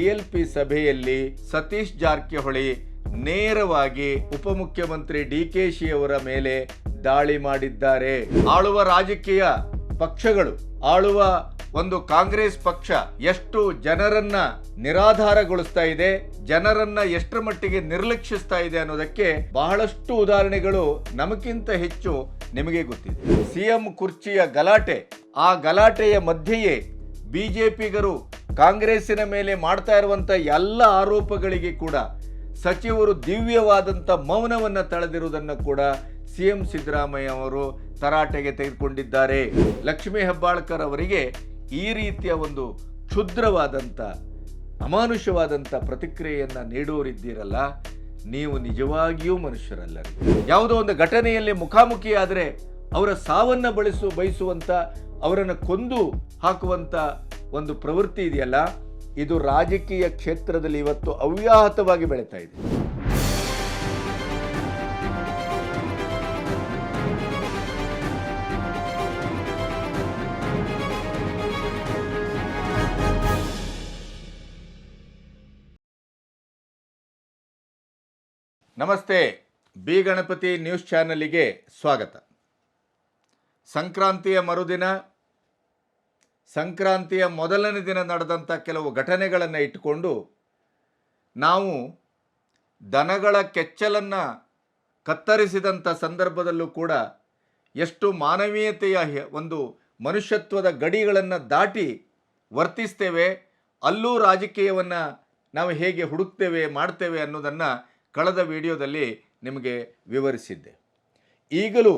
CLP ಸಭೆಯಲ್ಲಿ ಸತೀಶ್ ಜಾರಕಿಹೊಳಿ ನೇರವಾಗಿ ಉಪಮುಖ್ಯಮಂತ್ರಿ ಡಿ ಕೆ ಶಿ ಅವರ ಮೇಲೆ ದಾಳಿ ಮಾಡಿದ್ದಾರೆ. ಆಳುವ ರಾಜಕೀಯ ಪಕ್ಷಗಳು, ಆಳುವ ಒಂದು ಕಾಂಗ್ರೆಸ್ ಪಕ್ಷ ಎಷ್ಟು ಜನರನ್ನ ನಿರಾಧಾರಗೊಳಿಸ್ತಾ ಇದೆ, ಜನರನ್ನ ಎಷ್ಟರ ಮಟ್ಟಿಗೆ ನಿರ್ಲಕ್ಷಿಸ್ತಾ ಇದೆ ಅನ್ನೋದಕ್ಕೆ ಬಹಳಷ್ಟು ಉದಾಹರಣೆಗಳು ನಮಗಿಂತ ಹೆಚ್ಚು ನಿಮಗೆ ಗೊತ್ತಿದೆ. ಸಿಎಂ ಕುರ್ಚಿಯ ಗಲಾಟೆ, ಆ ಗಲಾಟೆಯ ಮಧ್ಯೆಯೇ ಬಿಜೆಪಿಗರು ಕಾಂಗ್ರೆಸ್ಸಿನ ಮೇಲೆ ಮಾಡ್ತಾ ಇರುವಂಥ ಎಲ್ಲ ಆರೋಪಗಳಿಗೆ ಕೂಡ ಸಚಿವರು ದಿವ್ಯವಾದಂಥ ಮೌನವನ್ನು ತಳೆದಿರುವುದನ್ನು ಕೂಡ ಸಿ ಎಂ ಸಿದ್ದರಾಮಯ್ಯ ಅವರು ತರಾಟೆಗೆ ತೆಗೆದುಕೊಂಡಿದ್ದಾರೆ. ಲಕ್ಷ್ಮೀ ಹೆಬ್ಬಾಳ್ಕರ್ ಅವರಿಗೆ ಈ ರೀತಿಯ ಒಂದು ಕ್ಷುದ್ರವಾದಂಥ ಅಮಾನುಷವಾದಂಥ ಪ್ರತಿಕ್ರಿಯೆಯನ್ನು ನೀಡೋರಿದ್ದೀರಲ್ಲ, ನೀವು ನಿಜವಾಗಿಯೂ ಮನುಷ್ಯರಲ್ಲ ಯಾವುದೋ ಒಂದು ಘಟನೆಯಲ್ಲಿ ಮುಖಾಮುಖಿಯಾದರೆ ಅವರ ಸಾವನ್ನ ಬಳಸು ಬಯಸುವಂತ ಅವರನ್ನು ಕೊಂದು ಹಾಕುವಂಥ ಒಂದು ಪ್ರವೃತ್ತಿ ಇದೆಯಲ್ಲ, ಇದು ರಾಜಕೀಯ ಕ್ಷೇತ್ರದಲ್ಲಿ ಇವತ್ತು ಅವ್ಯಾಹತವಾಗಿ ಬೆಳೀತಾ ಇದೆ. ನಮಸ್ತೆ, ಬಿ ಗಣಪತಿ ನ್ಯೂಸ್ ಚಾನಲಿಗೆ ಸ್ವಾಗತ. ಸಂಕ್ರಾಂತಿಯ ಮರುದಿನ ಸಂಕ್ರಾಂತಿಯ ಮೊದಲನೇ ದಿನ ನಡೆದಂಥ ಕೆಲವು ಘಟನೆಗಳನ್ನು ಇಟ್ಟುಕೊಂಡು ನಾವು ದನಗಳ ಕೆಚ್ಚಲನ್ನು ಕತ್ತರಿಸಿದಂಥ ಸಂದರ್ಭದಲ್ಲೂ ಕೂಡ ಎಷ್ಟು ಮಾನವೀಯತೆಯ ಒಂದು ಮನುಷ್ಯತ್ವದ ಗಡಿಗಳನ್ನು ದಾಟಿ ವರ್ತಿಸ್ತೇವೆ, ಅಲ್ಲೂ ರಾಜಕೀಯವನ್ನು ನಾವು ಹೇಗೆ ಹುಡುಕ್ತೇವೆ, ಮಾಡ್ತೇವೆ ಅನ್ನೋದನ್ನು ಕಳೆದ ವಿಡಿಯೋದಲ್ಲಿ ನಿಮಗೆ ವಿವರಿಸಿದ್ದೆ. ಈಗಲೂ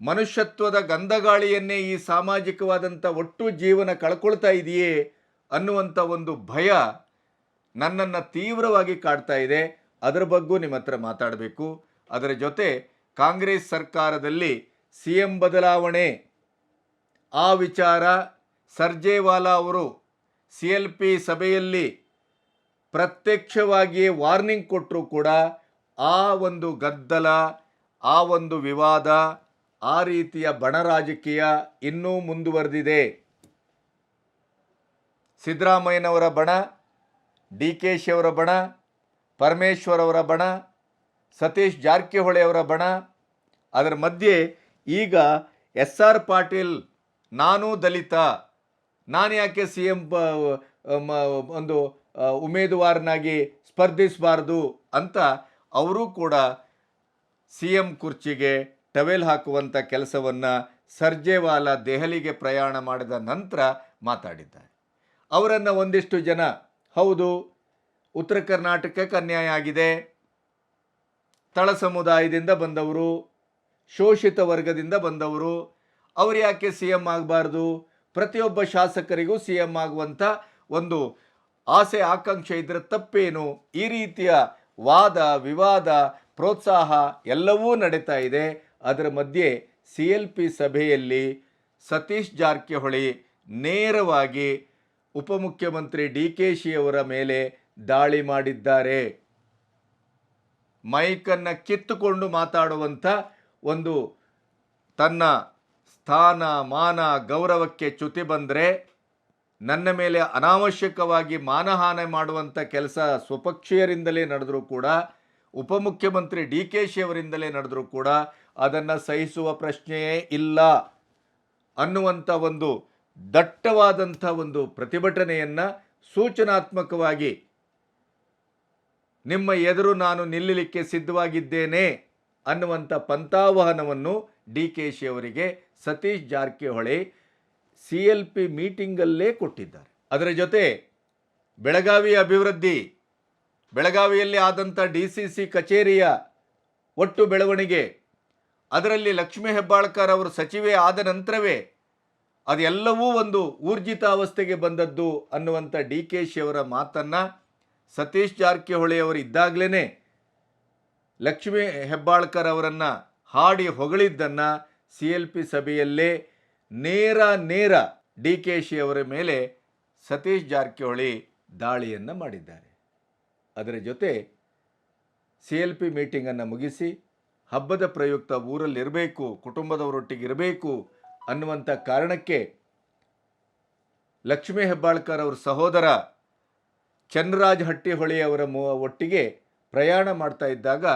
ಮನುಷ್ಯತ್ವದ ಗಂಧಗಾಳಿಯನ್ನೇ ಈ ಸಾಮಾಜಿಕವಾದಂಥ ಒಟ್ಟು ಜೀವನ ಕಳ್ಕೊಳ್ತಾ ಇದೆಯೇ ಅನ್ನುವಂಥ ಒಂದು ಭಯ ನನ್ನನ್ನು ತೀವ್ರವಾಗಿ ಕಾಡ್ತಾ ಇದೆ. ಅದರ ಬಗ್ಗೂ ನಿಮ್ಮ ಹತ್ರ ಮಾತಾಡಬೇಕು. ಅದರ ಜೊತೆ ಕಾಂಗ್ರೆಸ್ ಸರ್ಕಾರದಲ್ಲಿ ಸಿ ಎಂ ಬದಲಾವಣೆ. ಆ ವಿಚಾರ ಸರ್ಜೇವಾಲಾ ಅವರು ಸಿ ಎಲ್ ಪಿ ಸಭೆಯಲ್ಲಿ ಪ್ರತ್ಯಕ್ಷವಾಗಿಯೇ ವಾರ್ನಿಂಗ್ ಕೊಟ್ಟರು ಕೂಡ ಆ ಒಂದು ಗದ್ದಲ, ಆ ಒಂದು ವಿವಾದ ಆ ರೀತಿಯ ಬಣ ರಾಜಕೀಯ ಇನ್ನೂ ಮುಂದುವರೆದಿದೆ. ಸಿದ್ದರಾಮಯ್ಯನವರ ಬಣ ಡಿ ಕೆ ಶಿಯವರ ಬಣ ಪರಮೇಶ್ವರ್ ಅವರ ಬಣ, ಸತೀಶ್ ಜಾರಕಿಹೊಳಿ ಅವರ ಬಣ. ಅದರ ಮಧ್ಯೆ ಈಗ ಎಸ್ ಆರ್ ಪಾಟೀಲ್, ನಾನು ದಲಿತ. ನಾನು ಯಾಕೆ ಸಿ ಎಂ ಒಂದು ಉಮೇದುವಾರನಾಗಿ ಸ್ಪರ್ಧಿಸಬಾರ್ದು ಅಂತ ಅವರೂ ಕೂಡ ಸಿ ಎಂ ಕುರ್ಚಿಗೆ ಟವೆಲ್ ಹಾಕುವಂಥ ಕೆಲಸವನ್ನು ಸರ್ಜೇವಾಲಾ ದೆಹಲಿಗೆ ಪ್ರಯಾಣ ಮಾಡಿದ ನಂತರ ಮಾತಾಡಿದ್ದಾರೆ. ಅವರನ್ನು ಒಂದಿಷ್ಟು ಜನ, ಹೌದು, ಉತ್ತರ ಕರ್ನಾಟಕಕ್ಕೆ ಅನ್ಯಾಯ ಆಗಿದೆ. ತಳ ಸಮುದಾಯದಿಂದ ಬಂದವರು, ಶೋಷಿತ ವರ್ಗದಿಂದ ಬಂದವರು. ಅವರು ಯಾಕೆ ಸಿ ಎಂ ಆಗಬಾರ್ದು? ಪ್ರತಿಯೊಬ್ಬ ಶಾಸಕರಿಗೂ ಸಿ ಎಂ ಆಗುವಂಥ ಒಂದು ಆಸೆ, ಆಕಾಂಕ್ಷೆ ಇದ್ರೆ ತಪ್ಪೇನು? ಈ ರೀತಿಯ ವಾದ, ವಿವಾದ, ಪ್ರೋತ್ಸಾಹ ಎಲ್ಲವೂ ನಡೀತಾ ಇದೆ. ಅದರ ಮಧ್ಯೆ ಸಿ ಎಲ್ ಪಿ ಸಭೆಯಲ್ಲಿ ಸತೀಶ್ ಜಾರಕಿಹೊಳಿ ನೇರವಾಗಿ ಉಪಮುಖ್ಯಮಂತ್ರಿ ಡಿ ಕೆ ಶಿಯವರ ಮೇಲೆ ದಾಳಿ ಮಾಡಿದ್ದಾರೆ. ಮೈಕನ್ನು ಕಿತ್ತುಕೊಂಡು ಮಾತಾಡುವಂಥ ಒಂದು ತನ್ನ ಸ್ಥಾನ, ಮಾನ, ಗೌರವಕ್ಕೆ ಚ್ಯುತಿ ಬಂದರೆ ನನ್ನ ಮೇಲೆ ಅನಾವಶ್ಯಕವಾಗಿ ಮಾನಹಾನಿ ಮಾಡುವಂಥ ಕೆಲಸ ಸ್ವಪಕ್ಷೀಯರಿಂದಲೇ ನಡೆದರೂ ಕೂಡ, ಉಪಮುಖ್ಯಮಂತ್ರಿ ಡಿ ಕೆ ಶಿ ಅವರಿಂದಲೇ ನಡೆದರೂ ಕೂಡ ಅದನ್ನು ಸಹಿಸುವ ಪ್ರಶ್ನೆಯೇ ಇಲ್ಲ ಅನ್ನುವಂಥ ಒಂದು ದಟ್ಟವಾದಂಥ ಒಂದು ಪ್ರತಿಭಟನೆಯನ್ನು ಸೂಚನಾತ್ಮಕವಾಗಿ ನಿಮ್ಮ ಎದುರು ನಾನು ನಿಲ್ಲಲಿಕ್ಕೆ ಸಿದ್ಧವಾಗಿದ್ದೇನೆ ಅನ್ನುವಂಥ ಪಂಥಾವಹನವನ್ನು ಡಿ ಕೆ ಶಿ ಅವರಿಗೆ Satish Jarkiholi C L P ಮೀಟಿಂಗಲ್ಲೇ ಕೊಟ್ಟಿದ್ದಾರೆ. ಅದರ ಜೊತೆ ಬೆಳಗಾವಿ ಅಭಿವೃದ್ಧಿ, ಬೆಳಗಾವಿಯಲ್ಲಿ ಆದಂಥ ಡಿ ಸಿ ಸಿ ಕಚೇರಿಯ ಒಟ್ಟು ಬೆಳವಣಿಗೆ ಅದರಲ್ಲಿ ಲಕ್ಷ್ಮೀ ಹೆಬ್ಬಾಳ್ಕರ್ ಅವರು ಸಚಿವೆ ಆದ ನಂತರವೇ ಅದೆಲ್ಲವೂ ಒಂದು ಊರ್ಜಿತಾವಸ್ಥೆಗೆ ಬಂದದ್ದು ಅನ್ನುವಂಥ ಡಿ ಕೆ ಶಿ ಅವರ ಮಾತನ್ನು ಸತೀಶ್ ಜಾರಕಿಹೊಳಿ ಅವರು ಇದ್ದಾಗಲೇ ಲಕ್ಷ್ಮೀ ಹೆಬ್ಬಾಳ್ಕರ್ ಅವರನ್ನು ಹಾಡಿ ಹೊಗಳಿದ್ದನ್ನು ಸಿ ಎಲ್ ಪಿ ಸಭೆಯಲ್ಲೇ ನೇರ ನೇರ ಡಿ ಕೆ ಶಿ ಅವರ ಮೇಲೆ ಸತೀಶ್ ಜಾರಕಿಹೊಳಿ ದಾಳಿಯನ್ನು ಮಾಡಿದ್ದಾರೆ. ಅದರ ಜೊತೆ ಸಿ ಎಲ್ ಪಿ ಮೀಟಿಂಗನ್ನು ಮುಗಿಸಿ ಹಬ್ಬದ ಪ್ರಯುಕ್ತ ಊರಲ್ಲಿರಬೇಕು, ಕುಟುಂಬದವರೊಟ್ಟಿಗಿರಬೇಕು ಅನ್ನುವಂಥ ಕಾರಣಕ್ಕೆ ಲಕ್ಷ್ಮೀ ಹೆಬ್ಬಾಳ್ಕರ್ ಅವರ ಸಹೋದರ ಚನ್ನರಾಜ್ ಹಟ್ಟಿಹೊಳೆಯವರ ಮು, ಒಟ್ಟಿಗೆ ಪ್ರಯಾಣ ಮಾಡ್ತಾ ಇದ್ದಾಗ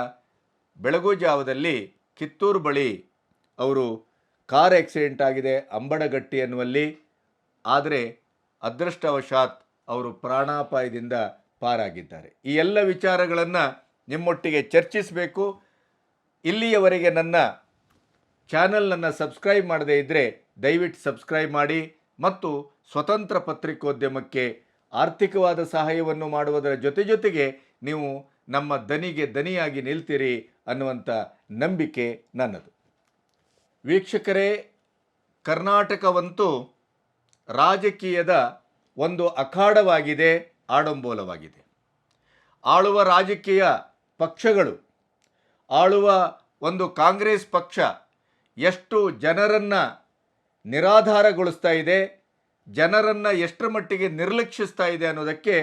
ಬೆಳಗು ಜಾವದಲ್ಲಿ ಕಿತ್ತೂರು ಬಳಿ ಅವರು ಕಾರ್ ಆಕ್ಸಿಡೆಂಟ್ ಆಗಿದೆ ಅಂಬಡಗಟ್ಟಿ ಅನ್ನುವಲ್ಲಿ. ಆದರೆ ಅದೃಷ್ಟವಶಾತ್ ಅವರು ಪ್ರಾಣಾಪಾಯದಿಂದ ಪಾರಾಗಿದ್ದಾರೆ. ಈ ಎಲ್ಲ ವಿಚಾರಗಳನ್ನು ನಿಮ್ಮೊಟ್ಟಿಗೆ ಚರ್ಚಿಸಬೇಕು. ಇಲ್ಲಿಯವರೆಗೆ ನನ್ನ ಚಾನಲನ್ನು ಸಬ್ಸ್ಕ್ರೈಬ್ ಮಾಡದೇ ಇದ್ದರೆ ದಯವಿಟ್ಟು ಸಬ್ಸ್ಕ್ರೈಬ್ ಮಾಡಿ ಮತ್ತು ಸ್ವತಂತ್ರ ಪತ್ರಿಕೋದ್ಯಮಕ್ಕೆ ಆರ್ಥಿಕವಾದ ಸಹಾಯವನ್ನು ಮಾಡುವುದರ ಜೊತೆ ಜೊತೆಗೆ ನೀವು ನಮ್ಮ ದನಿಗೆ ದನಿಯಾಗಿ ನಿಲ್ತೀರಿ ಅನ್ನುವಂಥ ನಂಬಿಕೆ ನನ್ನದು. ವೀಕ್ಷಕರೇ, ಕರ್ನಾಟಕವಂತೂ ರಾಜಕೀಯದ ಒಂದು ಅಖಾಡವಾಗಿದೆ, ಆಡಂಬೋಲವಾಗಿದೆ. ಆಳುವ ರಾಜಕೀಯ ಪಕ್ಷಗಳು ಆಳುವ ಒಂದು ಕಾಂಗ್ರೆಸ್ ಪಕ್ಷ ಎಷ್ಟು ಜನರನ್ನು ನಿರಾಧಾರಗೊಳಿಸ್ತಾ ಇದೆ, ಜನರನ್ನು ಎಷ್ಟರ ಮಟ್ಟಿಗೆ ನಿರ್ಲಕ್ಷಿಸ್ತಾ ಇದೆ ಅನ್ನೋದಕ್ಕೆ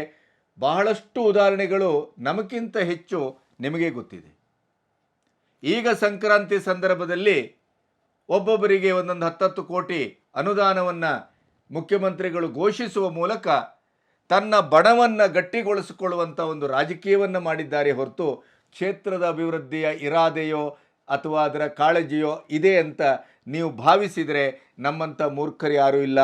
ಬಹಳಷ್ಟು ಉದಾಹರಣೆಗಳು ನಮಗಿಂತ ಹೆಚ್ಚು ನಿಮಗೆ ಗೊತ್ತಿದೆ. ಈಗ ಸಂಕ್ರಾಂತಿ ಸಂದರ್ಭದಲ್ಲಿ ಒಬ್ಬೊಬ್ಬರಿಗೆ ಒಂದೊಂದು ಹತ್ತತ್ತು ಕೋಟಿ ಅನುದಾನವನ್ನು ಮುಖ್ಯಮಂತ್ರಿಗಳು ಘೋಷಿಸುವ ಮೂಲಕ ತನ್ನ ಬಣವನ್ನು ಗಟ್ಟಿಗೊಳಿಸಿಕೊಳ್ಳುವಂಥ ಒಂದು ರಾಜಕೀಯವನ್ನು ಮಾಡಿದ್ದಾರೆ ಹೊರತು ಕ್ಷೇತ್ರದ ಅಭಿವೃದ್ಧಿಯ ಇರಾದೆಯೋ ಅಥವಾ ಅದರ ಕಾಳಜಿಯೋ ಇದೆ ಅಂತ ನೀವು ಭಾವಿಸಿದರೆ ನಮ್ಮಂಥ ಮೂರ್ಖರು ಯಾರೂ ಇಲ್ಲ.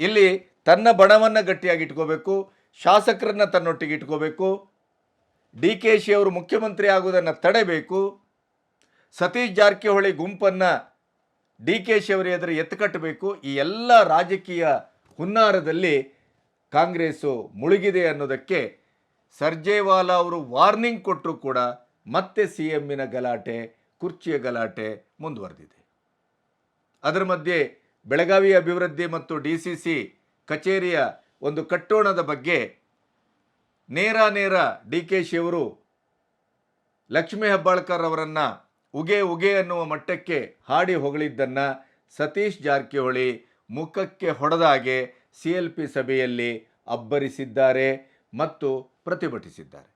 ಇಲ್ಲಿ ತನ್ನ ಬಣವನ್ನು ಗಟ್ಟಿಯಾಗಿ ಇಟ್ಕೋಬೇಕು, ಶಾಸಕರನ್ನು ತನ್ನೊಟ್ಟಿಗೆ ಇಟ್ಕೋಬೇಕು, ಡಿ ಕೆ ಶಿ ಅವರು ಮುಖ್ಯಮಂತ್ರಿ ಆಗುವುದನ್ನು ತಡೆಬೇಕು, ಸತೀಶ್ ಜಾರಕಿಹೊಳಿ ಗುಂಪನ್ನು ಡಿ ಕೆ ಶಿ ಅವರ ಎದುರು ಎತ್ತುಕಟ್ಟಬೇಕು ಈ ಎಲ್ಲ ರಾಜಕೀಯ ಹುನ್ನಾರದಲ್ಲಿ ಕಾಂಗ್ರೆಸ್ಸು ಮುಳುಗಿದೆ ಅನ್ನೋದಕ್ಕೆ ಸರ್ಜೇವಾಲಾ ಅವರು ವಾರ್ನಿಂಗ್ ಕೊಟ್ಟರೂ ಕೂಡ ಮತ್ತೆ ಸಿ ಎಮ್ಮಿನ ಗಲಾಟೆ, ಕುರ್ಚಿಯ ಗಲಾಟೆ ಮುಂದುವರೆದಿದೆ. ಅದರ ಮಧ್ಯೆ ಬೆಳಗಾವಿ ಅಭಿವೃದ್ಧಿ ಮತ್ತು ಡಿ ಸಿ ಸಿ ಕಚೇರಿಯ ಒಂದು ಕಟ್ಟೋಣದ ಬಗ್ಗೆ ನೇರ ನೇರ ಡಿ ಕೆ ಶಿವರು ಲಕ್ಷ್ಮೀ ಹೆಬ್ಬಾಳ್ಕರ್ ಅವರನ್ನು ಉಗೆ ಉಗೆ ಅನ್ನುವ ಮಟ್ಟಕ್ಕೆ ಹಾಡಿ ಹೊಗಳಿದ್ದನ್ನು ಸತೀಶ್ ಜಾರಕಿಹೊಳಿ ಮುಖಕ್ಕೆ ಹೊಡೆದಾಗೆ ಸಿ ಎಲ್ ಪಿ ಸಭೆಯಲ್ಲಿ ಅಬ್ಬರಿಸಿದ್ದಾರೆ ಮತ್ತು ಪ್ರತಿಭಟಿಸಿದ್ದಾರೆ.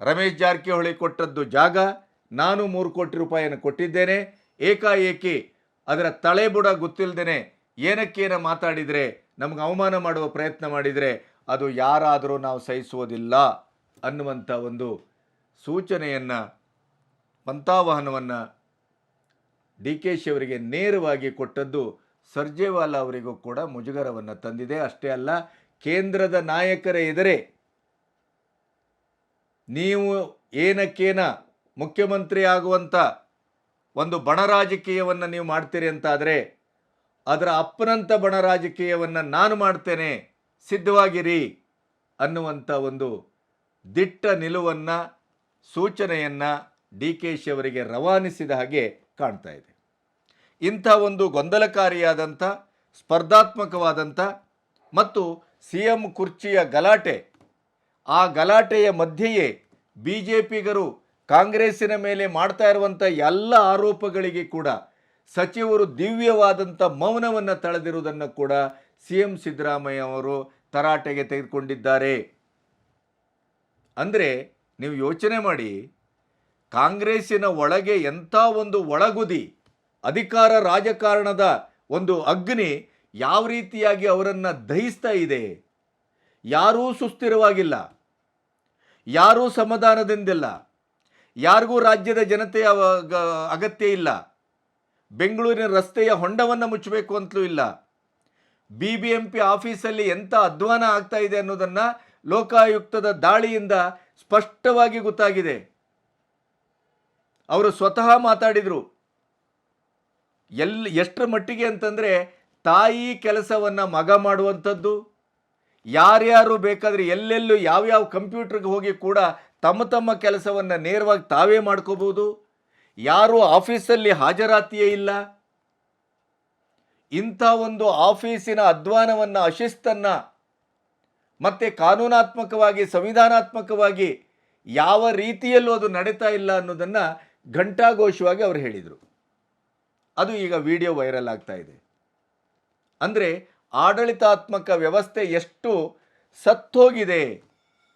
ರಮೇಶ್ ಜಾರಕಿಹೊಳಿ ಕೊಟ್ಟದ್ದು ಜಾಗ ನಾನು ಮೂರು ಕೋಟಿ ರೂಪಾಯಿಯನ್ನು ಕೊಟ್ಟಿದ್ದೇನೆ. ಏಕಾಏಕಿ ಅದರ ತಳೆಬುಡ ಗೊತ್ತಿಲ್ಲದೇನೆ ಏನಕ್ಕೇನ ಮಾತಾಡಿದರೆ ನಮಗೆ ಅವಮಾನ ಮಾಡುವ ಪ್ರಯತ್ನ ಮಾಡಿದರೆ ಅದು ಯಾರಾದರೂ ನಾವು ಸಹಿಸುವುದಿಲ್ಲ ಅನ್ನುವಂಥ ಒಂದು ಸೂಚನೆಯನ್ನು ಪಂಥಾವಹನವನ್ನು ಡಿ ಕೆ ಶಿ ಅವರಿಗೆ ನೇರವಾಗಿ ಕೊಟ್ಟದ್ದು ಸರ್ಜೇವಾಲಾ ಅವರಿಗೂ ಕೂಡ ಮುಜುಗರವನ್ನು ತಂದಿದೆ. ಅಷ್ಟೇ ಅಲ್ಲ, ಕೇಂದ್ರದ ನಾಯಕರ ಎದುರೇ ನೀವು ಏನಕ್ಕೇನ ಮುಖ್ಯಮಂತ್ರಿ ಆಗುವಂಥ ಒಂದು ಬಣ ರಾಜಕೀಯವನ್ನು ನೀವು ಮಾಡ್ತೀರಿ ಅಂತಾದರೆ, ಅದರ ಅಪ್ಪನಂಥ ಬಣ ರಾಜಕೀಯವನ್ನು ನಾನು ಮಾಡ್ತೇನೆ, ಸಿದ್ಧವಾಗಿರಿ ಅನ್ನುವಂಥ ಒಂದು ದಿಟ್ಟ ನಿಲುವನ್ನು, ಸೂಚನೆಯನ್ನು ಡಿ ಕೆ ಶಿ ಅವರಿಗೆ ರವಾನಿಸಿದ ಹಾಗೆ ಕಾಣ್ತಾ ಇದೆ. ಇಂಥ ಒಂದು ಗೊಂದಲಕಾರಿಯಾದಂಥ, ಸ್ಪರ್ಧಾತ್ಮಕವಾದಂಥ ಮತ್ತು ಸಿ ಎಂ ಕುರ್ಚಿಯ ಗಲಾಟೆ ಆ ಗಲಾಟೆಯ ಮಧ್ಯೆಯೇ ಬಿ ಜೆ ಪಿಗರು ಕಾಂಗ್ರೆಸ್ಸಿನ ಮೇಲೆ ಮಾಡ್ತಾ ಇರುವಂಥ ಎಲ್ಲ ಆರೋಪಗಳಿಗೆ ಕೂಡ ಸಚಿವರು ದಿವ್ಯವಾದಂಥ ಮೌನವನ್ನು ತಳೆದಿರುವುದನ್ನು ಕೂಡ ಸಿ ಎಂ ಸಿದ್ದರಾಮಯ್ಯ ಅವರು ತರಾಟೆಗೆ ತೆಗೆದುಕೊಂಡಿದ್ದಾರೆ. ಅಂದರೆ ನೀವು ಯೋಚನೆ ಮಾಡಿ, ಕಾಂಗ್ರೆಸ್ಸಿನ ಒಳಗೆ ಎಂಥ ಒಂದು ಒಳಗುದಿ, ಅಧಿಕಾರ ರಾಜಕಾರಣದ ಒಂದು ಅಗ್ನಿ ಯಾವ ರೀತಿಯಾಗಿ ಅವರನ್ನು ದಹಿಸ್ತಾ ಇದೆ, ಯಾರೂ ಸುಸ್ಥಿರವಾಗಿಲ್ಲ. ಯಾರೂ ಸಮಾಧಾನದಿಂದಿಲ್ಲ. ಯಾರಿಗೂ ರಾಜ್ಯದ ಜನತೆಯ ಅಗತ್ಯ ಇಲ್ಲ. ಬೆಂಗಳೂರಿನ ರಸ್ತೆಯ ಹೊಂಡವನ್ನು ಮುಚ್ಚಬೇಕು ಅಂತಲೂ ಇಲ್ಲ. ಬಿ ಬಿ ಎಂ ಪಿ ಆಫೀಸಲ್ಲಿ ಎಂಥ ಅಧ್ವಾನ ಆಗ್ತಾ ಇದೆ ಅನ್ನೋದನ್ನು ಲೋಕಾಯುಕ್ತದ ದಾಳಿಯಿಂದ ಸ್ಪಷ್ಟವಾಗಿ ಗೊತ್ತಾಗಿದೆ. ಅವರು ಸ್ವತಃ ಮಾತಾಡಿದರು. ಎಲ್ಲಿ ಎಷ್ಟರ ಮಟ್ಟಿಗೆ ಅಂತಂದರೆ ತಾಯಿ ಕೆಲಸವನ್ನು ಮಗ ಮಾಡುವಂಥದ್ದು ಯಾರ್ಯಾರು ಬೇಕಾದರೆ ಎಲ್ಲೆಲ್ಲೂ ಯಾವ್ಯಾವ ಕಂಪ್ಯೂಟರ್ಗೆ ಹೋಗಿ ಕೂಡ ತಮ್ಮ ತಮ್ಮ ಕೆಲಸವನ್ನು ನೇರವಾಗಿ ತಾವೇ ಮಾಡ್ಕೋಬೋದು ಯಾರೂ ಆಫೀಸಲ್ಲಿ ಹಾಜರಾತಿಯೇ ಇಲ್ಲ. ಇಂಥ ಒಂದು ಆಫೀಸಿನ ಅಧ್ವಾನವನ್ನು, ಅಶಿಸ್ತನ್ನು ಮತ್ತು ಕಾನೂನಾತ್ಮಕವಾಗಿ, ಸಂವಿಧಾನಾತ್ಮಕವಾಗಿ ಯಾವ ರೀತಿಯಲ್ಲೂ ಅದು ನಡೀತಾ ಇಲ್ಲ ಅನ್ನೋದನ್ನು ಘಂಟಾಘೋಷವಾಗಿ ಅವರು ಹೇಳಿದರು. ಅದು ಈಗ ವಿಡಿಯೋ ವೈರಲ್ ಆಗ್ತಾ ಇದೆ. ಅಂದರೆ ಆಡಳಿತಾತ್ಮಕ ವ್ಯವಸ್ಥೆ ಎಷ್ಟು ಸತ್ತೋಗಿದೆ,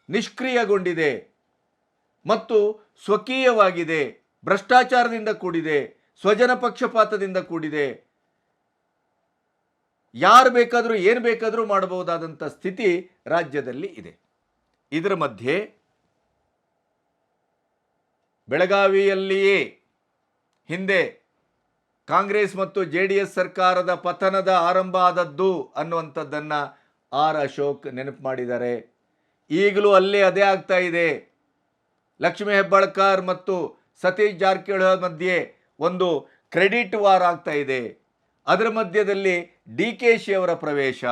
ನಿಷ್ಕ್ರಿಯಗೊಂಡಿದೆ ಮತ್ತು ಸ್ವಕೀಯವಾಗಿದೆ, ಭ್ರಷ್ಟಾಚಾರದಿಂದ ಕೂಡಿದೆ, ಸ್ವಜನ ಪಕ್ಷಪಾತದಿಂದ ಕೂಡಿದೆ, ಯಾರು ಬೇಕಾದರೂ, ಏನು ಬೇಕಾದರೂ ಮಾಡಬಹುದಾದಂಥ ಸ್ಥಿತಿ ರಾಜ್ಯದಲ್ಲಿ ಇದೆ. ಇದರ ಮಧ್ಯೆ ಬೆಳಗಾವಿಯಲ್ಲಿಯೇ ಹಿಂದೆ ಕಾಂಗ್ರೆಸ್ ಮತ್ತು ಜೆ ಡಿ ಎಸ್ ಸರ್ಕಾರದ ಪತನದ ಆರಂಭ ಆದದ್ದು ಅನ್ನುವಂಥದ್ದನ್ನು ಆರ್ ಅಶೋಕ್ ನೆನಪು ಮಾಡಿದ್ದಾರೆ. ಈಗಲೂ ಅಲ್ಲೇ ಅದೇ ಆಗ್ತಾ ಇದೆ. ಲಕ್ಷ್ಮೀ ಹೆಬ್ಬಾಳ್ಕರ್ ಮತ್ತು ಸತೀಶ್ ಜಾರಕಿಹೊಳಿ ಮಧ್ಯೆ ಒಂದು ಕ್ರೆಡಿಟ್ ವಾರ್ ಆಗ್ತಾ ಇದೆ. ಅದರ ಮಧ್ಯದಲ್ಲಿ ಡಿ ಕೆ ಶಿ ಅವರ ಪ್ರವೇಶ.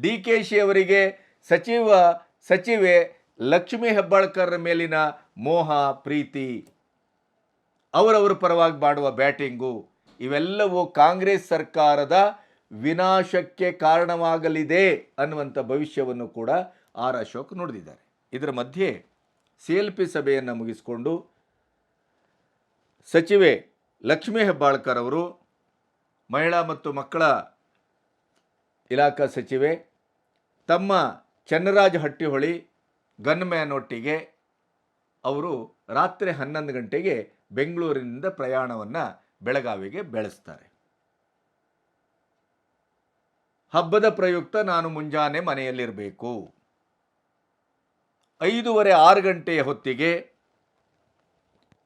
ಡಿ ಕೆ ಶಿ ಅವರಿಗೆ ಸಚಿವ, ಸಚಿವೆ ಲಕ್ಷ್ಮೀ ಹೆಬ್ಬಾಳ್ಕರ್ ಮೇಲಿನ ಮೋಹ, ಪ್ರೀತಿ. ಅವರವರ ಪರವಾಗಿ ಮಾಡುವ ಬ್ಯಾಟಿಂಗು. ಇವೆಲ್ಲವೂ ಕಾಂಗ್ರೆಸ್ ಸರ್ಕಾರದ ವಿನಾಶಕ್ಕೆ ಕಾರಣವಾಗಲಿದೆ ಅನ್ನುವಂಥ ಭವಿಷ್ಯವನ್ನು ಕೂಡ ಆರ್ ಅಶೋಕ್ ನುಡಿದಿದ್ದಾರೆ. ಇದರ ಮಧ್ಯೆ ಸಿ ಎಲ್ ಪಿ ಸಭೆಯನ್ನು ಮುಗಿಸಿಕೊಂಡು ಸಚಿವೆ ಲಕ್ಷ್ಮೀ ಹೆಬ್ಬಾಳ್ಕರ್ ಅವರು, ಮಹಿಳಾ ಮತ್ತು ಮಕ್ಕಳ ಇಲಾಖಾ ಸಚಿವೆ, ತಮ್ಮ ಚನ್ನರಾಜ ಹಟ್ಟಿಹೊಳಿ ಗನ್ಮ್ಯಾನ್ ಒಟ್ಟಿಗೆ ಅವರು ರಾತ್ರಿ ಹನ್ನೊಂದು ಗಂಟೆಗೆ ಬೆಂಗಳೂರಿನಿಂದ ಪ್ರಯಾಣವನ್ನು ಬೆಳಗಾವಿಗೆ ಬೆಳೆಸ್ತಾರೆ. ಹಬ್ಬದ ಪ್ರಯುಕ್ತ ನಾನು ಮುಂಜಾನೆ ಮನೆಯಲ್ಲಿರಬೇಕು. ಐದೂವರೆ ಆರು ಗಂಟೆಯ ಹೊತ್ತಿಗೆ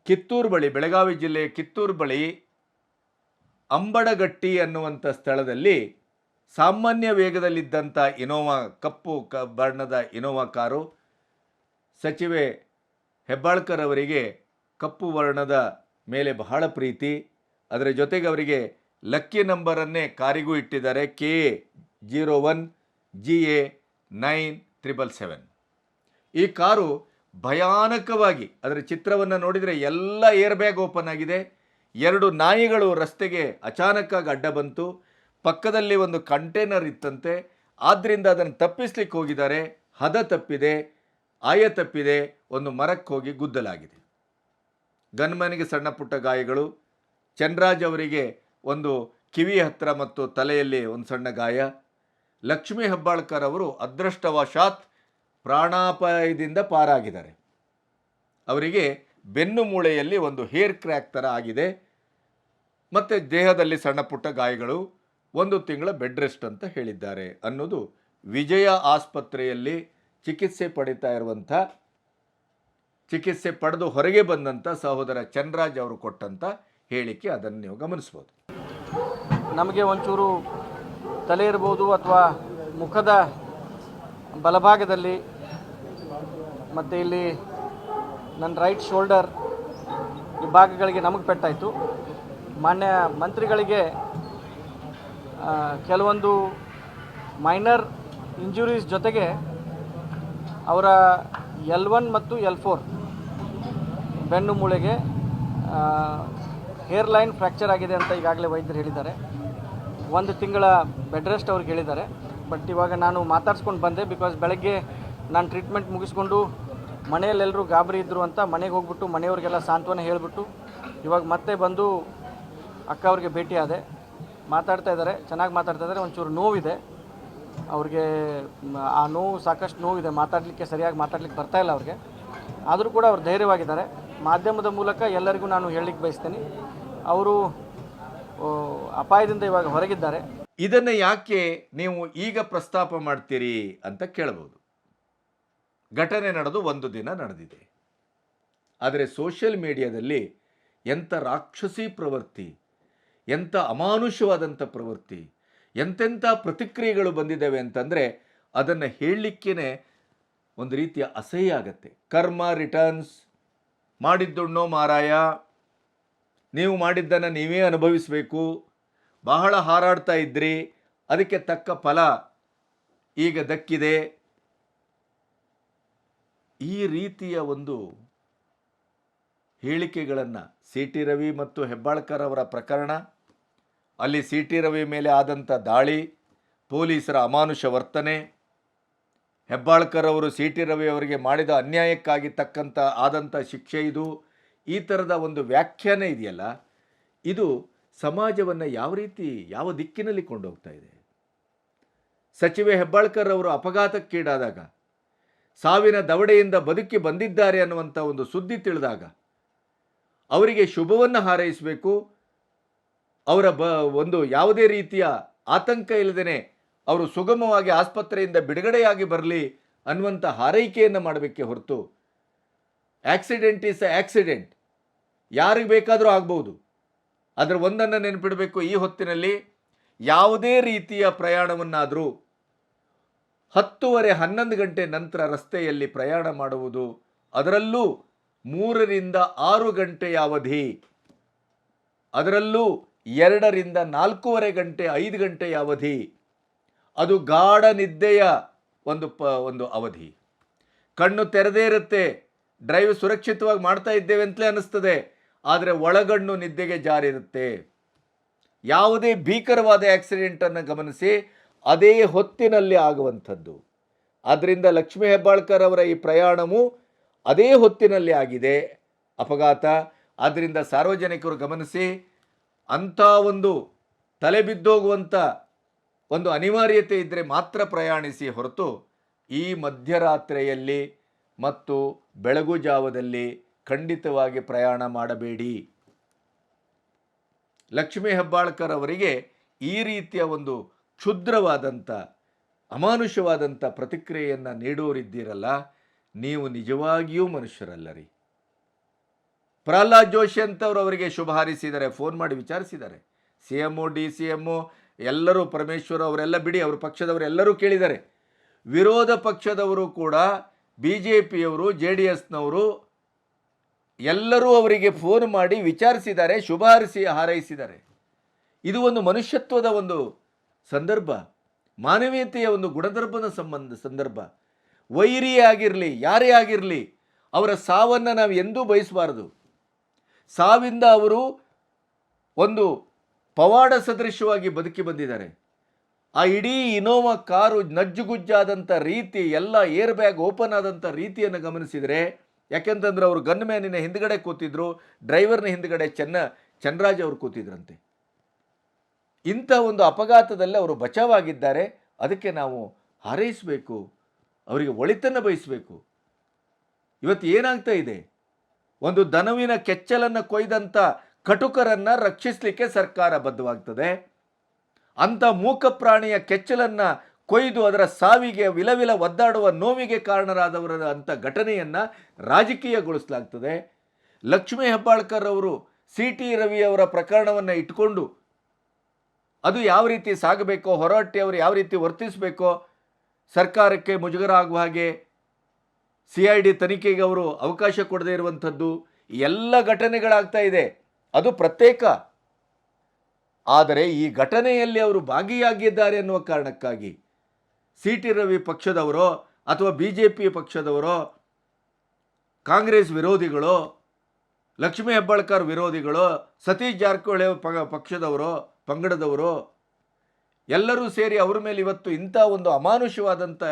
ಕಿತ್ತೂರು ಬಳಿ, ಬೆಳಗಾವಿ ಜಿಲ್ಲೆಯ ಕಿತ್ತೂರು ಬಳಿ ಅಂಬಡಗಟ್ಟಿ ಅನ್ನುವಂಥ ಸ್ಥಳದಲ್ಲಿ ಸಾಮಾನ್ಯ ವೇಗದಲ್ಲಿದ್ದಂಥ ಇನೋವಾ ಕಪ್ಪು ಕ ಬಣ್ಣದ ಇನೋವಾ ಕಾರು ಸಚಿವೆ ಹೆಬ್ಬಾಳ್ಕರ್ ಅವರಿಗೆ ಕಪ್ಪು ವರ್ಣದ ಮೇಲೆ ಬಹಳ ಪ್ರೀತಿ. ಅದರ ಜೊತೆಗೆ ಅವರಿಗೆ ಲಕ್ಕಿ ನಂಬರನ್ನೇ ಕಾರಿಗೂ ಇಟ್ಟಿದ್ದಾರೆ K zero one, G A nine triple seven. ಈ ಕಾರು ಭಯಾನಕವಾಗಿ ಅದರ ಚಿತ್ರವನ್ನು ನೋಡಿದರೆ ಎಲ್ಲ ಏರ್ ಬ್ಯಾಗ್ ಓಪನ್ ಆಗಿದೆ. ಎರಡು ನಾಯಿಗಳು ರಸ್ತೆಗೆ ಅಚಾನಕ್ಕಾಗಿ ಅಡ್ಡ ಬಂತು. ಪಕ್ಕದಲ್ಲಿ ಒಂದು ಕಂಟೈನರ್ ಇತ್ತಂತೆ. ಆದ್ದರಿಂದ ಅದನ್ನು ತಪ್ಪಿಸ್ಲಿಕ್ಕೆ ಹೋಗಿದ್ದಾರೆ. ಹದ ತಪ್ಪಿದೆ, ಆಯ ತಪ್ಪಿದೆ. ಒಂದು ಮರಕ್ಕೆ ಹೋಗಿ ಗುದ್ದಲಾಗಿದೆ. ಗನ್ಮನಿಗೆ ಸಣ್ಣ ಪುಟ್ಟ ಗಾಯಗಳು. ಚನ್ರಾಜ್ ಅವರಿಗೆ ಒಂದು ಕಿವಿ ಹತ್ತಿರ ಮತ್ತು ತಲೆಯಲ್ಲಿ ಒಂದು ಸಣ್ಣ ಗಾಯ. ಲಕ್ಷ್ಮೀ ಹೆಬ್ಬಾಳ್ಕರ್ ಅವರು ಅದೃಷ್ಟವಶಾತ್ ಪ್ರಾಣಾಪಾಯದಿಂದ ಪಾರಾಗಿದ್ದಾರೆ. ಅವರಿಗೆ ಬೆನ್ನು ಮೂಳೆಯಲ್ಲಿ ಒಂದು ಹೇರ್ ಕ್ರ್ಯಾಕ್ ಥರ ಆಗಿದೆ. ಮತ್ತು ದೇಹದಲ್ಲಿ ಸಣ್ಣ ಪುಟ್ಟ ಗಾಯಗಳು ಒಂದು ತಿಂಗಳ ಬೆಡ್ ರೆಸ್ಟ್ ಅಂತ ಹೇಳಿದ್ದಾರೆ ಅನ್ನೋದು ವಿಜಯ ಆಸ್ಪತ್ರೆಯಲ್ಲಿ ಚಿಕಿತ್ಸೆ ಪಡಿತಾ ಇರುವಂಥ, ಚಿಕಿತ್ಸೆ ಪಡೆದು ಹೊರಗೆ ಬಂದಂಥ ಸಹೋದರ ಚನ್ರಾಜ್ ಅವರು ಕೊಟ್ಟಂಥ ಹೇಳಿಕೆ ಅದನ್ನು ನೀವು ಗಮನಿಸ್ಬೋದು. ನಮಗೆ ಒಂಚೂರು ತಲೆ ಇರ್ಬೋದು ಅಥವಾ ಮುಖದ ಬಲಭಾಗದಲ್ಲಿ ಮತ್ತು ಇಲ್ಲಿ ನನ್ನ ರೈಟ್ ಶೋಲ್ಡರ್ ಈ ಭಾಗಗಳಿಗೆ ನಮಗೆ ಪೆಟ್ಟಾಯಿತು. ಮಾನ್ಯ ಮಂತ್ರಿಗಳಿಗೆ ಕೆಲವೊಂದು ಮೈನರ್ ಇಂಜುರೀಸ್ ಜೊತೆಗೆ ಅವರ ಎಲ್ ಒನ್ ಮತ್ತು ಎಲ್ ಫೋರ್ ಬೆನ್ನು ಮೂಳೆಗೆ ಹೇರ್ ಲೈನ್ ಫ್ರ್ಯಾಕ್ಚರ್ ಆಗಿದೆ ಅಂತ ಈಗಾಗಲೇ ವೈದ್ಯರು ಹೇಳಿದ್ದಾರೆ. ಒಂದು ತಿಂಗಳ ಬೆಡ್ ರೆಸ್ಟ್ ಅವ್ರಿಗೆ ಹೇಳಿದ್ದಾರೆ. ಬಟ್ ಇವಾಗ ನಾನು ಮಾತಾಡ್ಸ್ಕೊಂಡು ಬಂದೆ ಬಿಕಾಸ್ ಬೆಳಗ್ಗೆ ನಾನು ಟ್ರೀಟ್ಮೆಂಟ್ ಮುಗಿಸ್ಕೊಂಡು ಮನೆಯಲ್ಲೆಲ್ಲರೂ ಗಾಬರಿ ಇದ್ದರು ಅಂತ ಮನೆಗೆ ಹೋಗ್ಬಿಟ್ಟು ಮನೆಯವ್ರಿಗೆಲ್ಲ ಸಾಂತ್ವನ ಹೇಳಿಬಿಟ್ಟು ಇವಾಗ ಮತ್ತೆ ಬಂದು ಅಕ್ಕ ಅವ್ರಿಗೆ ಭೇಟಿ ಆದೆ. ಮಾತಾಡ್ತಾ ಇದ್ದಾರೆ, ಚೆನ್ನಾಗಿ ಮಾತಾಡ್ತಾ ಇದ್ದಾರೆ, ಒಂಚೂರು ನೋವಿದೆ. ಅವ್ರಿಗೆ ಆ ನೋವು ಸಾಕಷ್ಟು ನೋವಿದೆ, ಮಾತಾಡಲಿಕ್ಕೆ ಸರಿಯಾಗಿ ಮಾತಾಡ್ಲಿಕ್ಕೆ ಬರ್ತಾಯಿಲ್ಲ ಅವ್ರಿಗೆ. ಆದರೂ ಕೂಡ ಅವ್ರು ಧೈರ್ಯವಾಗಿದ್ದಾರೆ. ಮಾಧ್ಯಮದ ಮೂಲಕ ಎಲ್ಲರಿಗೂ ನಾನು ಹೇಳಲಿಕ್ಕೆ ಬಯಸ್ತೀನಿ. ಅವರು ಅಪಾಯದಿಂದ ಇವಾಗ ಹೊರಗಿದ್ದಾರೆ. ಇದನ್ನು ಯಾಕೆ ನೀವು ಈಗ ಪ್ರಸ್ತಾಪ ಮಾಡ್ತೀರಿ ಅಂತ ಕೇಳಬಹುದು ಘಟನೆ ನಡೆದು ಒಂದು ದಿನ ನಡೆದಿದೆ. ಆದರೆ ಸೋಷಿಯಲ್ ಮೀಡಿಯಾದಲ್ಲಿ ಎಂಥ ರಾಕ್ಷಸಿ ಪ್ರವೃತ್ತಿ, ಎಂಥ ಅಮಾನುಷವಾದಂಥ ಪ್ರವೃತ್ತಿ, ಎಂತೆಂಥ ಪ್ರತಿಕ್ರಿಯೆಗಳು ಬಂದಿದ್ದಾವೆ ಅಂತಂದರೆ ಅದನ್ನು ಹೇಳಲಿಕ್ಕೇ ಒಂದು ರೀತಿಯ ಅಸಹ್ಯ ಆಗತ್ತೆ. ಕರ್ಮ ರಿಟರ್ನ್ಸ್, ಮಾಡಿದ್ದುಣ್ಣೋ ಮಾರಾಯ ನೀವು ಮಾಡಿದ್ದನ್ನು ನೀವೇ ಅನುಭವಿಸಬೇಕು. ಬಹಳ ಹಾರಾಡ್ತಾ ಇದ್ರಿ. ಅದಕ್ಕೆ ತಕ್ಕ ಫಲ ಈಗ ದಕ್ಕಿದೆ. ಈ ರೀತಿಯ ಒಂದು ಹೇಳಿಕೆಗಳನ್ನು ಸಿ ಟಿ ರವಿ ಮತ್ತು ಹೆಬ್ಬಾಳ್ಕರ್ ಅವರ ಪ್ರಕರಣ, ಅಲ್ಲಿ ಸಿ ಟಿ ರವಿ ಮೇಲೆ ಆದಂಥ ದಾಳಿ, ಪೊಲೀಸರ ಅಮಾನುಷ ವರ್ತನೆ, ಹೆಬ್ಬಾಳ್ಕರ್ ಅವರು ಸಿ ಟಿ ರವಿ ಅವರಿಗೆ ಮಾಡಿದ ಅನ್ಯಾಯಕ್ಕಾಗಿ ತಕ್ಕಂಥ ಆದಂಥ ಶಿಕ್ಷೆ ಇದು. ಈ ಥರದ ಒಂದು ವ್ಯಾಖ್ಯಾನ ಇದೆಯಲ್ಲ, ಇದು ಸಮಾಜವನ್ನು ಯಾವ ರೀತಿ, ಯಾವ ದಿಕ್ಕಿನಲ್ಲಿ ಕೊಂಡೋಗ್ತಾ ಇದೆ? ಸಚಿವೆ ಹೆಬ್ಬಾಳ್ಕರ್ ಅವರು ಅಪಘಾತಕ್ಕೀಡಾದಾಗ, ಸಾವಿನ ದವಡೆಯಿಂದ ಬದುಕಿ ಬಂದಿದ್ದಾರೆ ಅನ್ನುವಂಥ ಒಂದು ಸುದ್ದಿ ತಿಳಿದಾಗ, ಅವರಿಗೆ ಶುಭವನ್ನು ಹಾರೈಸಬೇಕು, ಅವರ ಬ, ಒಂದು ಯಾವುದೇ ರೀತಿಯ ಆತಂಕ ಇಲ್ಲದೇ ಅವರು ಸುಗಮವಾಗಿ ಆಸ್ಪತ್ರೆಯಿಂದ ಬಿಡುಗಡೆಯಾಗಿ ಬರಲಿ ಅನ್ನುವಂಥ ಹಾರೈಕೆಯನ್ನು ಮಾಡಬೇಕೇ ಹೊರತು ಆಕ್ಸಿಡೆಂಟ್ ಈಸ್ ಆಕ್ಸಿಡೆಂಟ್ ಯಾರಿಗೆ ಬೇಕಾದರೂ ಆಗ್ಬೋದು. ಅದರ ಒಂದನ್ನು ನೆನಪಿಡಬೇಕು, ಈ ಹೊತ್ತಿನಲ್ಲಿ ಯಾವುದೇ ರೀತಿಯ ಪ್ರಯಾಣವನ್ನಾದರೂ ಹತ್ತುವರೆ ಹನ್ನೊಂದು ಗಂಟೆ ನಂತರ ರಸ್ತೆಯಲ್ಲಿ ಪ್ರಯಾಣ ಮಾಡುವುದು, ಅದರಲ್ಲೂ ಮೂರರಿಂದ ಆರು ಗಂಟೆಯ ಅವಧಿ, ಅದರಲ್ಲೂ ಎರಡರಿಂದ ನಾಲ್ಕೂವರೆ ಗಂಟೆ, ಐದು ಗಂಟೆಯ ಅವಧಿ, ಅದು ಗಾಢ ನಿದ್ದೆಯ ಒಂದು ಪ, ಒಂದು ಅವಧಿ. ಕಣ್ಣು ತೆರೆದೇ ಇರುತ್ತೆ. ಡ್ರೈವ್ ಸುರಕ್ಷಿತವಾಗಿ ಮಾಡ್ತಾ ಇದ್ದೇವೆ ಅಂತಲೇ ಅನ್ನಿಸ್ತದೆ. ಆದರೆ ಒಳಗಣ್ಣು ನಿದ್ದೆಗೆ ಜಾರಿರುತ್ತೆ. ಯಾವುದೇ ಭೀಕರವಾದ ಆಕ್ಸಿಡೆಂಟನ್ನು ಗಮನಿಸಿ ಅದೇ ಹೊತ್ತಿನಲ್ಲಿ ಆಗುವಂಥದ್ದು. ಆದ್ದರಿಂದ ಲಕ್ಷ್ಮೀ ಹೆಬ್ಬಾಳ್ಕರ್ ಅವರ ಈ ಪ್ರಯಾಣವು ಅದೇ ಹೊತ್ತಿನಲ್ಲಿ ಆಗಿದೆ. ಅಪಘಾತ. ಆದ್ದರಿಂದ ಸಾರ್ವಜನಿಕರು ಗಮನಿಸಿ ಅಂಥ ಒಂದು ತಲೆ ಬಿದ್ದೋಗುವಂಥ ಒಂದು ಅನಿವಾರ್ಯತೆ ಇದ್ದರೆ ಮಾತ್ರ ಪ್ರಯಾಣಿಸಿ ಹೊರತು ಈ ಮಧ್ಯರಾತ್ರಿಯಲ್ಲಿ ಮತ್ತು ಬೆಳಗು ಜಾವದಲ್ಲಿ ಖಂಡಿತವಾಗಿ ಪ್ರಯಾಣ ಮಾಡಬೇಡಿ. ಲಕ್ಷ್ಮೀ ಹೆಬ್ಬಾಳ್ಕರ್ ಅವರಿಗೆ ಈ ರೀತಿಯ ಒಂದು ಕ್ಷುದ್ರವಾದಂಥ ಅಮಾನುಷವಾದಂಥ ಪ್ರತಿಕ್ರಿಯೆಯನ್ನು ನೀಡೋರಿದ್ದೀರಲ್ಲ, ನೀವು ನಿಜವಾಗಿಯೂ ಮನುಷ್ಯರಲ್ಲರಿ. ಪ್ರಹ್ಲಾದ್ ಜೋಶಿ ಅಂತವ್ರು ಅವರಿಗೆ ಶುಭ ಹಾರಿಸಿದ್ದಾರೆ ಫೋನ್ ಮಾಡಿ ವಿಚಾರಿಸಿದ್ದಾರೆ C M O D C M ಎಲ್ಲರೂ ಪರಮೇಶ್ವರ್ ಅವರೆಲ್ಲ ಬಿಡಿ, ಅವ್ರ ಪಕ್ಷದವರು ಎಲ್ಲರೂ ಕೇಳಿದ್ದಾರೆ ವಿರೋಧ ಪಕ್ಷದವರು ಕೂಡ ಬಿ ಜೆ ಪಿಯವರು ಜೆ ಡಿ ಎಸ್ನವರು ಎಲ್ಲರೂ ಅವರಿಗೆ ಫೋನ್ ಮಾಡಿ ವಿಚಾರಿಸಿದ್ದಾರೆ, ಶುಭ ಹಾರೈಸಿ, ಹಾರೈಸಿದ್ದಾರೆ. ಇದು ಒಂದು ಮನುಷ್ಯತ್ವದ ಒಂದು ಸಂದರ್ಭ, ಮಾನವೀಯತೆಯ ಒಂದು ಗುಣಧರ್ಮದ ಸಂಬಂಧ ಸಂದರ್ಭ. ವೈರಿಯೇ ಆಗಿರಲಿ, ಯಾರೇ ಆಗಿರಲಿ, ಅವರ ಸಾವನ್ನು ನಾವು ಎಂದೂ ಬಯಸಬಾರದು. ಸಾವಿಂದ ಅವರು ಒಂದು ಪವಾಡ ಸದೃಶವಾಗಿ ಬದುಕಿ ಬಂದಿದ್ದಾರೆ. ಆ ಇಡೀ ಇನೋವಾ ಕಾರು ನಜ್ಜುಗುಜ್ಜಾದಂಥ ರೀತಿ, ಎಲ್ಲ ಏರ್ ಬ್ಯಾಗ್ ಓಪನ್ ಆದಂಥ ರೀತಿಯನ್ನು ಗಮನಿಸಿದರೆ, ಯಾಕೆಂತಂದ್ರೆ ಅವರು ಗನ್ ಮ್ಯಾನಿನ ಹಿಂದ್ಗಡೆ ಕೂತಿದ್ರು, ಡ್ರೈವರ್ನ ಹಿಂದ್ಗಡೆ ಚೆನ್ನ, ಚನ್ರಾಜ್ ಅವರು ಕೂತಿದ್ರಂತೆ. ಇಂಥ ಒಂದು ಅಪಘಾತದಲ್ಲಿ ಅವರು ಬಚಾವಾಗಿದ್ದಾರೆ, ಅದಕ್ಕೆ ನಾವು ಹಾರೈಸಬೇಕು, ಅವರಿಗೆ ಒಳಿತನ್ನು ಬಯಸಬೇಕು. ಇವತ್ತು ಏನಾಗ್ತಾ ಇದೆ? ಒಂದು ದನವಿನ ಕೆಚ್ಚಲನ್ನು ಕೊಯ್ದಂಥ ಕಟುಕರನ್ನು ರಕ್ಷಿಸಲಿಕ್ಕೆ ಸರ್ಕಾರ ಬದ್ಧವಾಗ್ತದೆ. ಅಂಥ ಮೂಕ ಪ್ರಾಣಿಯ ಕೆಚ್ಚಲನ್ನು ಕೊಯ್ದು ಅದರ ಸಾವಿಗೆ ವಿಲವಿಲ ಒದ್ದಾಡುವ ನೋವಿಗೆ ಕಾರಣರಾದವರ ಅಂಥ ಘಟನೆಯನ್ನು ರಾಜಕೀಯಗೊಳಿಸಲಾಗ್ತದೆ. ಲಕ್ಷ್ಮೀ ಹೆಬ್ಬಾಳ್ಕರ್ ಅವರು ಸಿ ಟಿ ರವಿ ಅವರ ಪ್ರಕರಣವನ್ನು ಇಟ್ಕೊಂಡು, ಅದು ಯಾವ ರೀತಿ ಸಾಗಬೇಕೋ ಹೊರಹಟ್ಟಿ ಅವರು ಯಾವ ರೀತಿ ವರ್ತಿಸಬೇಕೋ, ಸರ್ಕಾರಕ್ಕೆ ಮುಜುಗರ ಆಗುವ ಹಾಗೆ ಸಿ ಐ ಡಿ ತನಿಖೆಗೆ ಅವರು ಅವಕಾಶ ಕೊಡದೇ ಇರುವಂಥದ್ದು ಎಲ್ಲ ಘಟನೆಗಳಾಗ್ತಾ ಇದೆ. ಅದು ಪ್ರತ್ಯೇಕ ಆದರೆ ಈ ಘಟನೆಯಲ್ಲಿ ಅವರು ಭಾಗಿಯಾಗಿದ್ದಾರೆ ಎನ್ನುವ ಕಾರಣಕ್ಕಾಗಿ ಸಿ ಟಿ ರವಿ ಪಕ್ಷದವರೋ ಅಥವಾ ಬಿ ಜೆ ಪಿ ಪಕ್ಷದವರೋ, ಕಾಂಗ್ರೆಸ್ ವಿರೋಧಿಗಳು, ಲಕ್ಷ್ಮೀ ಹೆಬ್ಬಾಳ್ಕರ್ ವಿರೋಧಿಗಳು, ಸತೀಶ್ ಜಾರಕಿಹೊಳಿ ಪ ಪಕ್ಷದವರು, ಪಂಗಡದವರು, ಎಲ್ಲರೂ ಸೇರಿ ಅವ್ರ ಮೇಲೆ ಇವತ್ತು ಇಂಥ ಒಂದು ಅಮಾನುಷವಾದಂಥ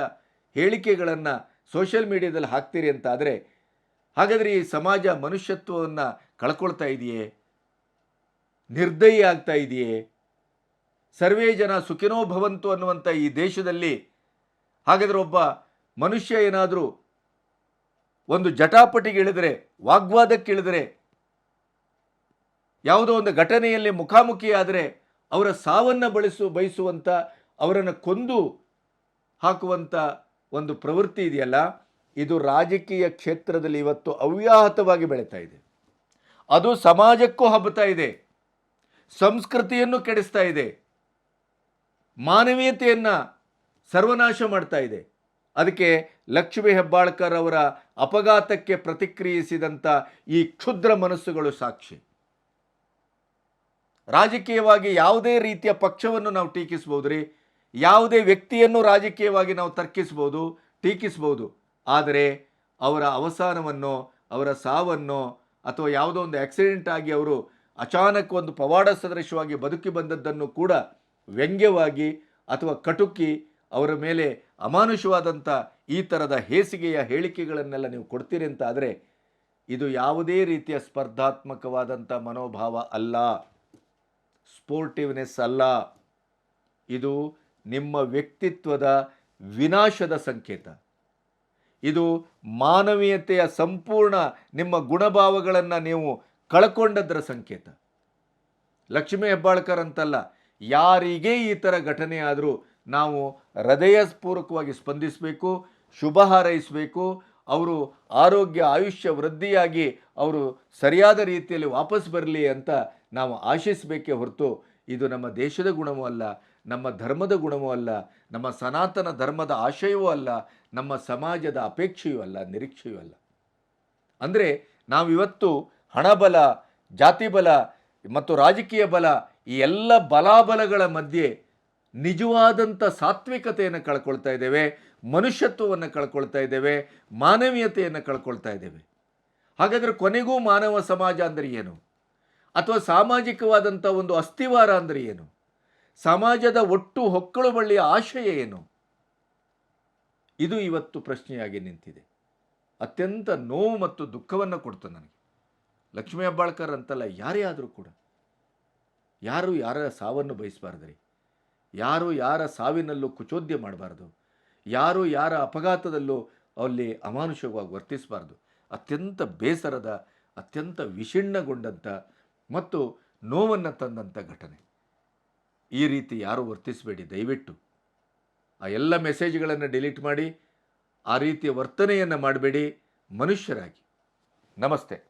ಹೇಳಿಕೆಗಳನ್ನು ಸೋಷಿಯಲ್ ಮೀಡಿಯಾದಲ್ಲಿ ಹಾಕ್ತೀರಿ ಅಂತಾದರೆ, ಹಾಗಾದರೆ ಈ ಸಮಾಜ ಮನುಷ್ಯತ್ವವನ್ನು ಕಳ್ಕೊಳ್ತಾ ಇದೆಯೇ? ನಿರ್ದಯಿ ಆಗ್ತಾ ಇದೆಯೇ? ಸರ್ವೇ ಜನ ಸುಖಿನೋ ಭವಂತು ಅನ್ನುವಂಥ ಈ ದೇಶದಲ್ಲಿ ಹಾಗಾದರೆ ಒಬ್ಬ ಮನುಷ್ಯ ಏನಾದರೂ ಒಂದು ಜಟಾಪಟಿಗೆ ಇಳಿದರೆ, ವಾಗ್ವಾದಕ್ಕೆ ಇಳಿದರೆ, ಯಾವುದೋ ಒಂದು ಘಟನೆಯಲ್ಲಿ ಮುಖಾಮುಖಿಯಾದರೆ ಅವರ ಸಾವನ್ನು ಬಳಸು ಬಯಸುವಂಥ ಅವರನ್ನು ಕೊಂದು ಹಾಕುವಂಥ ಒಂದು ಪ್ರವೃತ್ತಿ ಇದೆಯಲ್ಲ, ಇದು ರಾಜಕೀಯ ಕ್ಷೇತ್ರದಲ್ಲಿ ಇವತ್ತು ಅವ್ಯಾಹತವಾಗಿ ಬೆಳೀತಾ ಇದೆ. ಅದು ಸಮಾಜಕ್ಕೂ ಹಬ್ಬತಾ ಇದೆ. ಸಂಸ್ಕೃತಿಯನ್ನು ಕೆಡಿಸ್ತಾ ಇದೆ. ಮಾನವೀಯತೆಯನ್ನು ಸರ್ವನಾಶ ಮಾಡ್ತಾ ಇದೆ. ಅದಕ್ಕೆ ಲಕ್ಷ್ಮೀ ಹೆಬ್ಬಾಳ್ಕರ್ ಅವರ ಅಪಘಾತಕ್ಕೆ ಪ್ರತಿಕ್ರಿಯಿಸಿದಂಥ ಈ ಕ್ಷುದ್ರ ಮನಸ್ಸುಗಳು ಸಾಕ್ಷಿ. ರಾಜಕೀಯವಾಗಿ ಯಾವುದೇ ರೀತಿಯ ಪಕ್ಷವನ್ನು ನಾವು ಟೀಕಿಸ್ಬೋದು ರೀ ಯಾವುದೇ ವ್ಯಕ್ತಿಯನ್ನು ರಾಜಕೀಯವಾಗಿ ನಾವು ತರ್ಕಿಸ್ಬೋದು ಟೀಕಿಸ್ಬೋದು ಆದರೆ ಅವರ ಅವಸಾನವನ್ನು, ಅವರ ಸಾವನ್ನು ಅಥವಾ ಯಾವುದೋ ಒಂದು ಆಕ್ಸಿಡೆಂಟ್ ಆಗಿ ಅವರು ಅಚಾನಕ್ ಒಂದು ಪವಾಡ ಸದೃಶವಾಗಿ ಬದುಕಿ ಬಂದದ್ದನ್ನು ಕೂಡ ವ್ಯಂಗ್ಯವಾಗಿ ಅಥವಾ ಕಟುಕಿ ಅವರ ಮೇಲೆ ಅಮಾನುಷವಾದಂಥ ಈ ಥರದ ಹೇಸಿಗೆಯ ಹೇಳಿಕೆಗಳನ್ನೆಲ್ಲ ನೀವು ಕೊಡ್ತೀರಿ ಅಂತ ಆದರೆ ಇದು ಯಾವುದೇ ರೀತಿಯ ಸ್ಪರ್ಧಾತ್ಮಕವಾದಂಥ ಮನೋಭಾವ ಅಲ್ಲ. ಸ್ಪೋರ್ಟಿವ್ನೆಸ್ ಅಲ್ಲ. ಇದು ನಿಮ್ಮ ವ್ಯಕ್ತಿತ್ವದ ವಿನಾಶದ ಸಂಕೇತ. ಇದು ಮಾನವೀಯತೆಯ ಸಂಪೂರ್ಣ ನಿಮ್ಮ ಗುಣಭಾವಗಳನ್ನು ನೀವು ಕಳ್ಕೊಂಡದ್ದರ ಸಂಕೇತ. ಲಕ್ಷ್ಮೀ ಹೆಬ್ಬಾಳ್ಕರ್ ಅಂತಲ್ಲ, ಯಾರಿಗೆ ಈ ಥರ ಘಟನೆ ಆದರೂ ನಾವು ಹೃದಯಪೂರ್ವಕವಾಗಿ ಸ್ಪಂದಿಸಬೇಕು, ಶುಭ ಹಾರೈಸಬೇಕು, ಅವರು ಆರೋಗ್ಯ, ಆಯುಷ್ಯ ವೃದ್ಧಿಯಾಗಿ ಅವರು ಸರಿಯಾದ ರೀತಿಯಲ್ಲಿ ವಾಪಸ್ ಬರಲಿ ಅಂತ ನಾವು ಆಶಿಸಬೇಕೇ ಹೊರತು ಇದು ನಮ್ಮ ದೇಶದ ಗುಣವೂ ಅಲ್ಲ, ನಮ್ಮ ಧರ್ಮದ ಗುಣವೂ ಅಲ್ಲ, ನಮ್ಮ ಸನಾತನ ಧರ್ಮದ ಆಶಯವೂ ಅಲ್ಲ, ನಮ್ಮ ಸಮಾಜದ ಅಪೇಕ್ಷೆಯೂ ಅಲ್ಲ, ನಿರೀಕ್ಷೆಯೂ ಅಲ್ಲ. ಅಂದರೆ ನಾವಿವತ್ತು ಹಣಬಲ ಜಾತಿ ಬಲ ಮತ್ತು ರಾಜಕೀಯ ಬಲ ಈ ಎಲ್ಲ ಬಲಾಬಲಗಳ ಮಧ್ಯೆ ನಿಜವಾದಂಥ ಸಾತ್ವಿಕತೆಯನ್ನು ಕಳ್ಕೊಳ್ತಾ ಇದ್ದೇವೆ, ಮನುಷ್ಯತ್ವವನ್ನು ಕಳ್ಕೊಳ್ತಾ ಇದ್ದೇವೆ, ಮಾನವೀಯತೆಯನ್ನು ಕಳ್ಕೊಳ್ತಾ ಇದ್ದೇವೆ. ಹಾಗಾದರೆ ಕೊನೆಗೂ ಮಾನವ ಸಮಾಜ ಅಂದರೆ ಏನು? ಅಥವಾ ಸಾಮಾಜಿಕವಾದಂಥ ಒಂದು ಅಸ್ಥಿವಾರ ಅಂದರೆ ಏನು? ಸಮಾಜದ ಒಟ್ಟು ಹೊಕ್ಕಳು ಬಳ್ಳಿಯ ಆಶಯ ಏನು? ಇದು ಇವತ್ತು ಪ್ರಶ್ನೆಯಾಗಿ ನಿಂತಿದೆ. ಅತ್ಯಂತ ನೋವು ಮತ್ತು ದುಃಖವನ್ನು ಕೊಡ್ತು ನನಗೆ. ಲಕ್ಷ್ಮೀ ಹೆಬ್ಬಾಳ್ಕರ್ ಅಂತಲ್ಲ ಯಾರೇ ಆದರೂ ಕೂಡ. ಯಾರು ಯಾರ ಸಾವನ್ನು ಬಯಸಬಾರ್ದ್ರಿ? ಯಾರು ಯಾರ ಸಾವಿನಲ್ಲೂ ಕುಚೋದ್ಯ ಮಾಡಬಾರ್ದು? ಯಾರು ಯಾರ ಅಪಘಾತದಲ್ಲೂ ಅಲ್ಲಿ ಅಮಾನುಷವಾಗಿ ವರ್ತಿಸಬಾರ್ದು? ಅತ್ಯಂತ ಬೇಸರದ, ಅತ್ಯಂತ ವಿಷಿಣ್ಣಗೊಂಡಂಥ ಮತ್ತು ನೋವನ್ನು ತಂದಂಥ ಘಟನೆ. ಈ ರೀತಿ ಯಾರು ವರ್ತಿಸಬೇಡಿ ದಯವಿಟ್ಟು. ಆ ಎಲ್ಲ ಮೆಸೇಜ್ಗಳನ್ನು ಡಿಲೀಟ್ ಮಾಡಿ, ಆ ರೀತಿಯ ವರ್ತನೆಯನ್ನು ಮಾಡಬೇಡಿ ಮನುಷ್ಯರಾಗಿ. ನಮಸ್ತೆ.